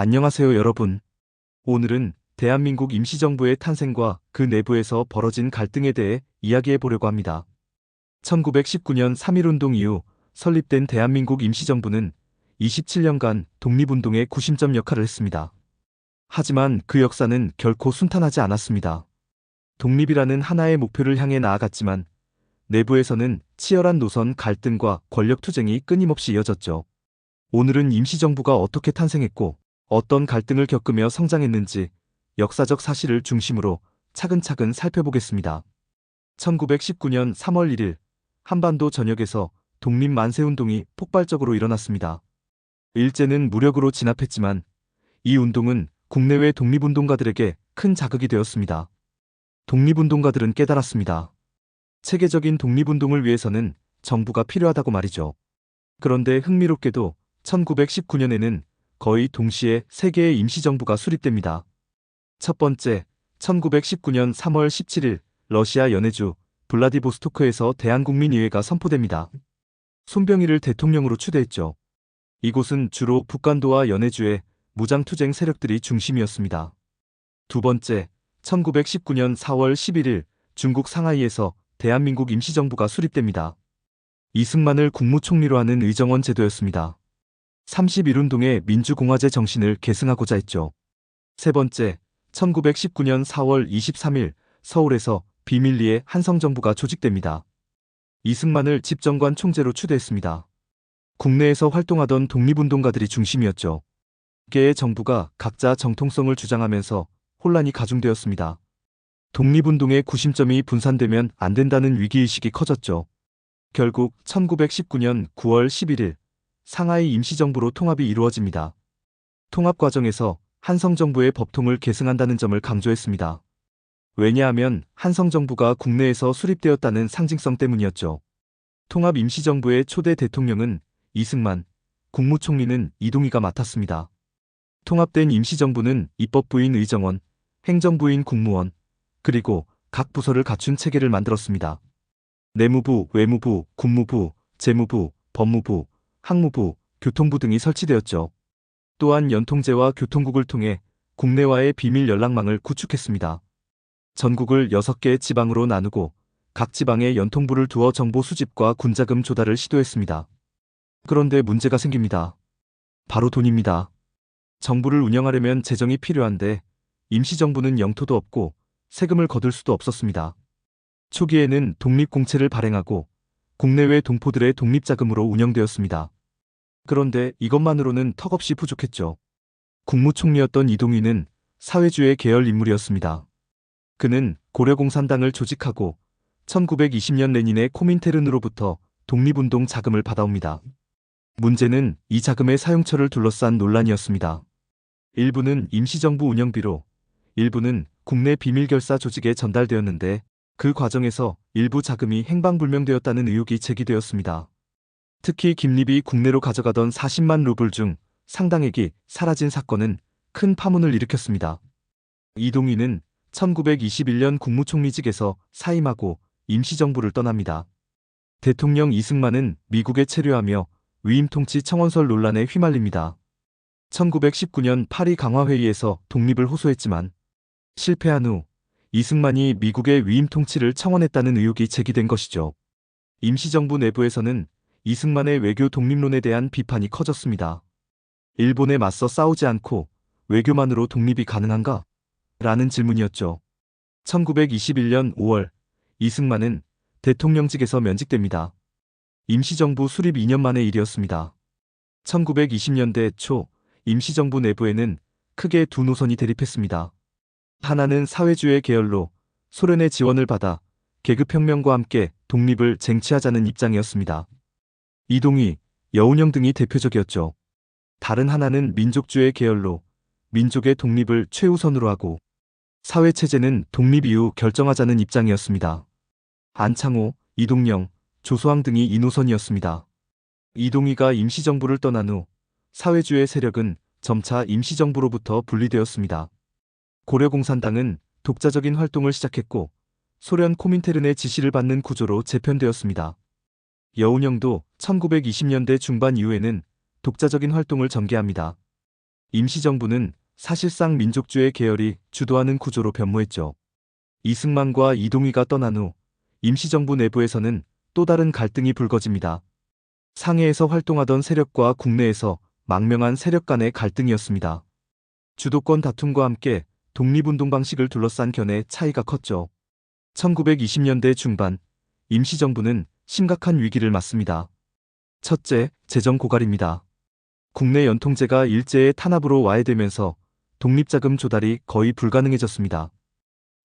안녕하세요 여러분. 오늘은 대한민국 임시정부의 탄생과 그 내부에서 벌어진 갈등에 대해 이야기해 보려고 합니다. 1919년 3.1운동 이후 설립된 대한민국 임시정부는 27년간 독립운동의 구심점 역할을 했습니다. 하지만 그 역사는 결코 순탄하지 않았습니다. 독립이라는 하나의 목표를 향해 나아갔지만 내부에서는 치열한 노선 갈등과 권력 투쟁이 끊임없이 이어졌죠. 오늘은 임시정부가 어떻게 탄생했고 어떤 갈등을 겪으며 성장했는지 역사적 사실을 중심으로 차근차근 살펴보겠습니다. 1919년 3월 1일 한반도 전역에서 독립 만세운동이 폭발적으로 일어났습니다. 일제는 무력으로 진압했지만 이 운동은 국내외 독립운동가들에게 큰 자극이 되었습니다. 독립운동가들은 깨달았습니다. 체계적인 독립운동을 위해서는 정부가 필요하다고 말이죠. 그런데 흥미롭게도 1919년에는 거의 동시에 세 개의 임시정부가 수립됩니다. 첫 번째, 1919년 3월 17일 러시아 연해주 블라디보스토크에서 대한국민의회가 선포됩니다. 손병희를 대통령으로 추대했죠. 이곳은 주로 북간도와 연해주의 무장투쟁 세력들이 중심이었습니다. 두 번째, 1919년 4월 11일 중국 상하이에서 대한민국 임시정부가 수립됩니다. 이승만을 국무총리로 하는 의정원 제도였습니다. 31운동의 민주공화제 정신을 계승하고자 했죠. 세 번째, 1919년 4월 23일 서울에서 비밀리에 한성정부가 조직됩니다. 이승만을 집정관 총재로 추대했습니다. 국내에서 활동하던 독립운동가들이 중심이었죠. 개의 정부가 각자 정통성을 주장하면서 혼란이 가중되었습니다. 독립운동의 구심점이 분산되면 안 된다는 위기의식이 커졌죠. 결국 1919년 9월 11일 상하이 임시정부로 통합이 이루어집니다. 통합 과정에서 한성정부의 법통을 계승한다는 점을 강조했습니다. 왜냐하면 한성정부가 국내에서 수립되었다는 상징성 때문이었죠. 통합 임시정부의 초대 대통령은 이승만, 국무총리는 이동희가 맡았습니다. 통합된 임시정부는 입법부인 의정원, 행정부인 국무원, 그리고 각 부서를 갖춘 체계를 만들었습니다. 내무부, 외무부, 국무부, 재무부, 법무부, 항무부, 교통부 등이 설치되었죠. 또한 연통제와 교통국을 통해 국내와의 비밀 연락망을 구축했습니다. 전국을 6개 지방으로 나누고 각 지방에 연통부를 두어 정보 수집과 군자금 조달을 시도했습니다. 그런데 문제가 생깁니다. 바로 돈입니다. 정부를 운영하려면 재정이 필요한데 임시정부는 영토도 없고 세금을 거둘 수도 없었습니다. 초기에는 독립공채를 발행하고 국내외 동포들의 독립자금으로 운영되었습니다. 그런데 이것만으로는 턱없이 부족했죠. 국무총리였던 이동희는 사회주의 계열 인물이었습니다. 그는 고려공산당을 조직하고 1920년 레닌의 코민테른으로부터 독립운동 자금을 받아옵니다. 문제는 이 자금의 사용처를 둘러싼 논란이었습니다. 일부는 임시정부 운영비로, 일부는 국내 비밀결사 조직에 전달되었는데 그 과정에서 일부 자금이 행방불명되었다는 의혹이 제기되었습니다. 특히 김립이 국내로 가져가던 40만 루블 중 상당액이 사라진 사건은 큰 파문을 일으켰습니다. 이동희는 1921년 국무총리직에서 사임하고 임시정부를 떠납니다. 대통령 이승만은 미국에 체류하며 위임 통치 청원설 논란에 휘말립니다. 1919년 파리 강화회의에서 독립을 호소했지만 실패한 후 이승만이 미국의 위임 통치를 청원했다는 의혹이 제기된 것이죠. 임시정부 내부에서는 이승만의 외교 독립론에 대한 비판이 커졌습니다. 일본에 맞서 싸우지 않고 외교만으로 독립이 가능한가? 라는 질문이었죠. 1921년 5월 이승만은 대통령직에서 면직됩니다. 임시정부 수립 2년 만의 일이었습니다. 1920년대 초 임시정부 내부에는 크게 두 노선이 대립했습니다. 하나는 사회주의 계열로 소련의 지원을 받아 계급혁명과 함께 독립을 쟁취하자는 입장이었습니다. 이동희, 여운형 등이 대표적이었죠. 다른 하나는 민족주의 계열로 민족의 독립을 최우선으로 하고 사회체제는 독립 이후 결정하자는 입장이었습니다. 안창호, 이동영, 조소왕 등이 이 노선이었습니다. 이동희가 임시정부를 떠난 후 사회주의 세력은 점차 임시정부로부터 분리되었습니다. 고려공산당은 독자적인 활동을 시작했고 소련 코민테른의 지시를 받는 구조로 재편되었습니다. 여운형도 1920년대 중반 이후에는 독자적인 활동을 전개합니다. 임시정부는 사실상 민족주의 계열이 주도하는 구조로 변모했죠. 이승만과 이동희가 떠난 후 임시정부 내부에서는 또 다른 갈등이 불거집니다. 상해에서 활동하던 세력과 국내에서 망명한 세력 간의 갈등이었습니다. 주도권 다툼과 함께 독립운동 방식을 둘러싼 견해 차이가 컸죠. 1920년대 중반 임시정부는 심각한 위기를 맞습니다. 첫째, 재정 고갈입니다. 국내 연통제가 일제의 탄압으로 와해되면서 독립자금 조달이 거의 불가능해졌습니다.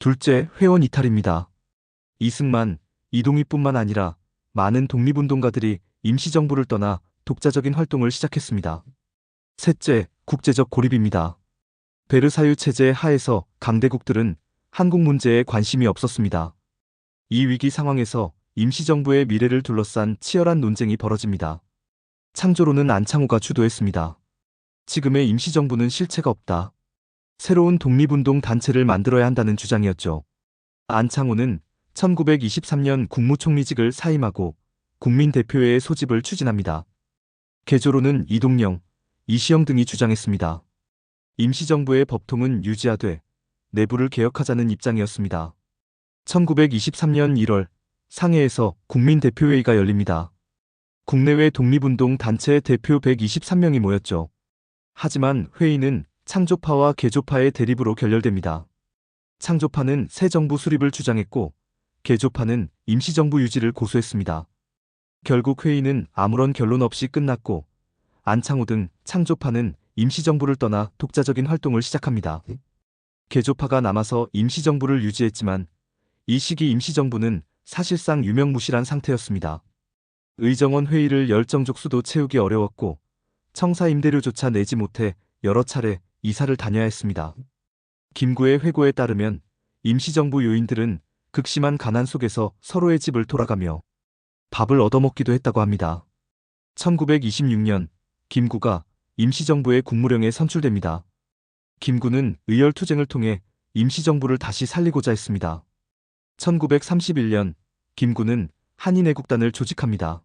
둘째, 회원 이탈입니다. 이승만, 이동희뿐만 아니라 많은 독립운동가들이 임시정부를 떠나 독자적인 활동을 시작했습니다. 셋째, 국제적 고립입니다. 베르사유 체제 하에서 강대국들은 한국 문제에 관심이 없었습니다. 이 위기 상황에서 임시정부의 미래를 둘러싼 치열한 논쟁이 벌어집니다. 창조로는 안창호가 주도했습니다. 지금의 임시정부는 실체가 없다. 새로운 독립운동 단체를 만들어야 한다는 주장이었죠. 안창호는 1923년 국무총리직을 사임하고 국민대표회의 소집을 추진합니다. 개조로는 이동영, 이시영 등이 주장했습니다. 임시정부의 법통은 유지하되 내부를 개혁하자는 입장이었습니다. 1923년 1월 상해에서 국민대표회의가 열립니다. 국내외 독립운동 단체 대표 123명이 모였죠. 하지만 회의는 창조파와 개조파의 대립으로 결렬됩니다. 창조파는 새 정부 수립을 주장했고 개조파는 임시정부 유지를 고수했습니다. 결국 회의는 아무런 결론 없이 끝났고 안창호 등 창조파는 임시정부를 떠나 독자적인 활동을 시작합니다. 개조파가 남아서 임시정부를 유지했지만 이 시기 임시정부는 사실상 유명무실한 상태였습니다. 의정원 회의를 열정적 수도 채우기 어려웠고 청사 임대료조차 내지 못해 여러 차례 이사를 다녀야 했습니다. 김구의 회고에 따르면 임시정부 요인들은 극심한 가난 속에서 서로의 집을 돌아가며 밥을 얻어먹기도 했다고 합니다. 1926년 김구가 임시정부의 국무령에 선출됩니다. 김구는 의열투쟁을 통해 임시정부를 다시 살리고자 했습니다. 1931년 김구는 한인애국단을 조직합니다.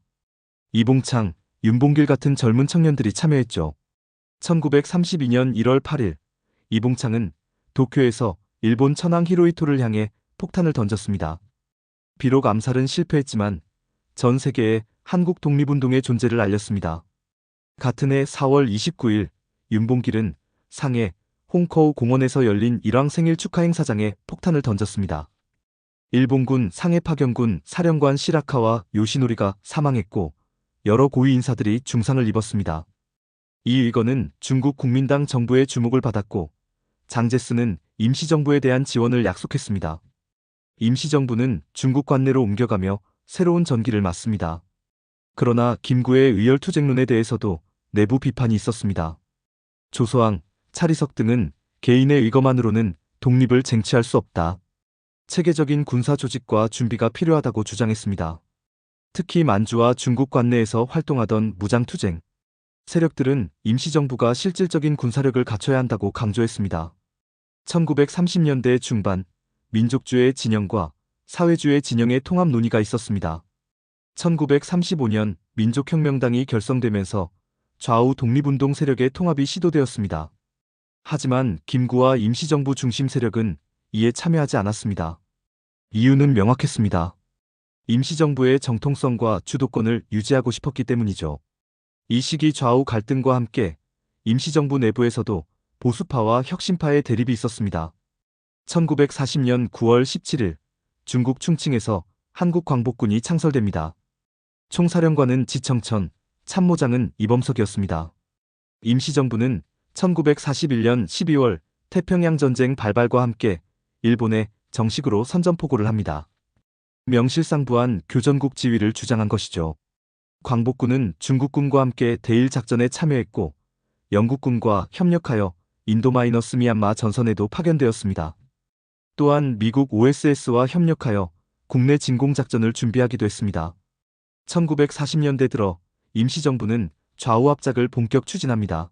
이봉창, 윤봉길 같은 젊은 청년들이 참여했죠. 1932년 1월 8일 이봉창은 도쿄에서 일본 천황 히로이토를 향해 폭탄을 던졌습니다. 비록 암살은 실패했지만 전 세계에 한국 독립운동의 존재를 알렸습니다. 같은 해 4월 29일 윤봉길은 상해 홍커우 공원에서 열린 일왕 생일 축하 행사장에 폭탄을 던졌습니다. 일본군 상해 파견군 사령관 시라카와 요시노리가 사망했고 여러 고위 인사들이 중상을 입었습니다. 이 의거는 중국 국민당 정부의 주목을 받았고 장제스는 임시정부에 대한 지원을 약속했습니다. 임시정부는 중국 관내로 옮겨가며 새로운 전기를 맞습니다. 그러나 김구의 의열투쟁론에 대해서도 내부 비판이 있었습니다. 조소왕, 차리석 등은 개인의 의거만으로는 독립을 쟁취할 수 없다. 체계적인 군사 조직과 준비가 필요하다고 주장했습니다. 특히 만주와 중국 관내에서 활동하던 무장투쟁 세력들은 임시정부가 실질적인 군사력을 갖춰야 한다고 강조했습니다. 1930년대 중반 민족주의 진영과 사회주의 진영의 통합 논의가 있었습니다. 1935년 민족혁명당이 결성되면서 좌우 독립운동 세력의 통합이 시도되었습니다. 하지만 김구와 임시정부 중심 세력은 이에 참여하지 않았습니다. 이유는 명확했습니다. 임시정부의 정통성과 주도권을 유지하고 싶었기 때문이죠. 이 시기 좌우 갈등과 함께 임시정부 내부에서도 보수파와 혁신파의 대립이 있었습니다. 1940년 9월 17일 중국 충칭에서 한국광복군이 창설됩니다. 총사령관은 지청천, 참모장은 이범석이었습니다. 임시정부는 1941년 12월 태평양 전쟁 발발과 함께 일본에 정식으로 선전포고를 합니다. 명실상부한 교전국 지위를 주장한 것이죠. 광복군은 중국군과 함께 대일 작전에 참여했고 영국군과 협력하여 인도 마이너스 미얀마 전선에도 파견되었습니다. 또한 미국 OSS와 협력하여 국내 진공작전을 준비하기도 했습니다. 1940년대 들어 임시정부는 좌우 합작을 본격 추진합니다.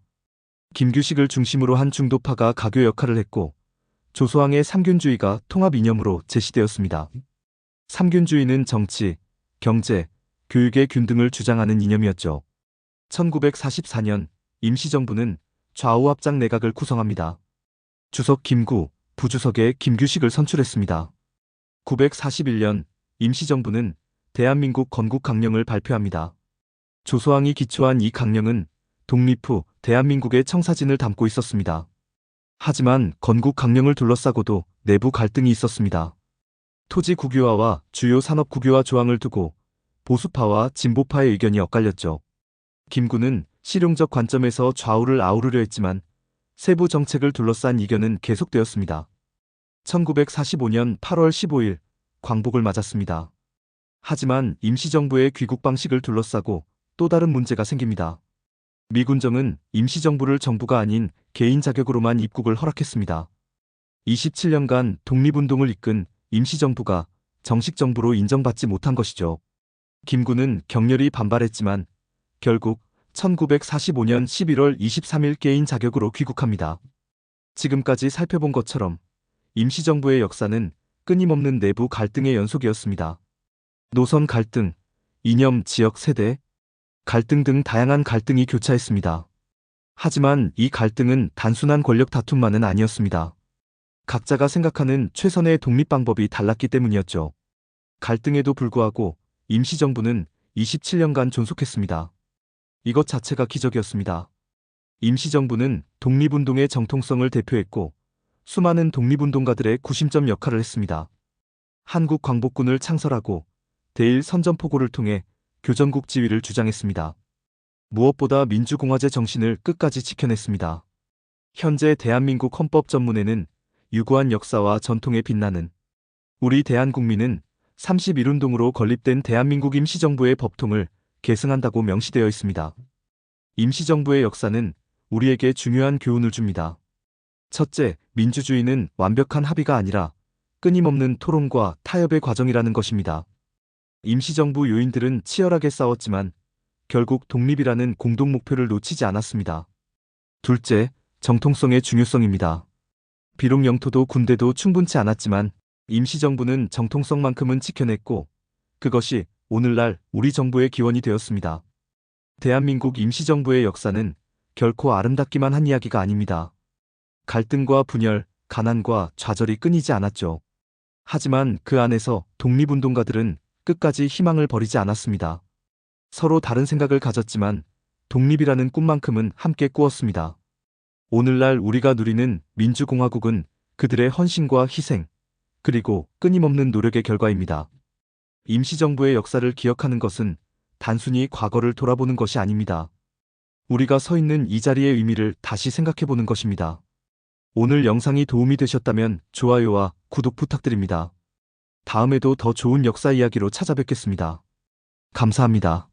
김규식을 중심으로 한 중도파가 가교 역할을 했고 조소왕의 삼균주의가 통합 이념으로 제시되었습니다. 삼균주의는 정치, 경제, 교육의 균등을 주장하는 이념이었죠. 1944년 임시정부는 좌우합작 내각을 구성합니다. 주석 김구, 부주석에 김규식을 선출했습니다. 941년 임시정부는 대한민국 건국 강령을 발표합니다. 조소왕이 기초한 이 강령은 독립 후 대한민국의 청사진을 담고 있었습니다. 하지만 건국 강령을 둘러싸고도 내부 갈등이 있었습니다. 토지 국유화와 주요 산업 국유화 조항을 두고 보수파와 진보파의 의견이 엇갈렸죠. 김구는 실용적 관점에서 좌우를 아우르려 했지만 세부 정책을 둘러싼 이견은 계속되었습니다. 1945년 8월 15일 광복을 맞았습니다. 하지만 임시정부의 귀국 방식을 둘러싸고 또 다른 문제가 생깁니다. 미군정은 임시정부를 정부가 아닌 개인 자격으로만 입국을 허락했습니다. 27년간 독립운동을 이끈 임시정부가 정식 정부로 인정받지 못한 것이죠. 김구는 격렬히 반발했지만 결국 1945년 11월 23일 개인 자격으로 귀국합니다. 지금까지 살펴본 것처럼 임시정부의 역사는 끊임없는 내부 갈등의 연속이었습니다. 노선 갈등, 이념, 지역, 세대, 갈등 등 다양한 갈등이 교차했습니다. 하지만 이 갈등은 단순한 권력 다툼만은 아니었습니다. 각자가 생각하는 최선의 독립 방법이 달랐기 때문이었죠. 갈등에도 불구하고 임시정부는 27년간 존속했습니다. 이것 자체가 기적이었습니다. 임시정부는 독립운동의 정통성을 대표했고 수많은 독립운동가들의 구심점 역할을 했습니다. 한국 광복군을 창설하고 대일 선전포고를 통해 교전국 지위를 주장했습니다. 무엇보다 민주공화제 정신을 끝까지 지켜냈습니다. 현재 대한민국 헌법 전문에는 유구한 역사와 전통에 빛나는 우리 대한국민은 31운동으로 건립된 대한민국 임시정부의 법통을 계승한다고 명시되어 있습니다. 임시정부의 역사는 우리에게 중요한 교훈을 줍니다. 첫째, 민주주의는 완벽한 합의가 아니라 끊임없는 토론과 타협의 과정이라는 것입니다. 임시정부 요인들은 치열하게 싸웠지만 결국 독립이라는 공동 목표를 놓치지 않았습니다. 둘째, 정통성의 중요성입니다. 비록 영토도 군대도 충분치 않았지만 임시정부는 정통성만큼은 지켜냈고 그것이 오늘날 우리 정부의 기원이 되었습니다. 대한민국 임시정부의 역사는 결코 아름답기만 한 이야기가 아닙니다. 갈등과 분열, 가난과 좌절이 끊이지 않았죠. 하지만 그 안에서 독립운동가들은 끝까지 희망을 버리지 않았습니다. 서로 다른 생각을 가졌지만 독립이라는 꿈만큼은 함께 꾸었습니다. 오늘날 우리가 누리는 민주공화국은 그들의 헌신과 희생, 그리고 끊임없는 노력의 결과입니다. 임시정부의 역사를 기억하는 것은 단순히 과거를 돌아보는 것이 아닙니다. 우리가 서 있는 이 자리의 의미를 다시 생각해 보는 것입니다. 오늘 영상이 도움이 되셨다면 좋아요와 구독 부탁드립니다. 다음에도 더 좋은 역사 이야기로 찾아뵙겠습니다. 감사합니다.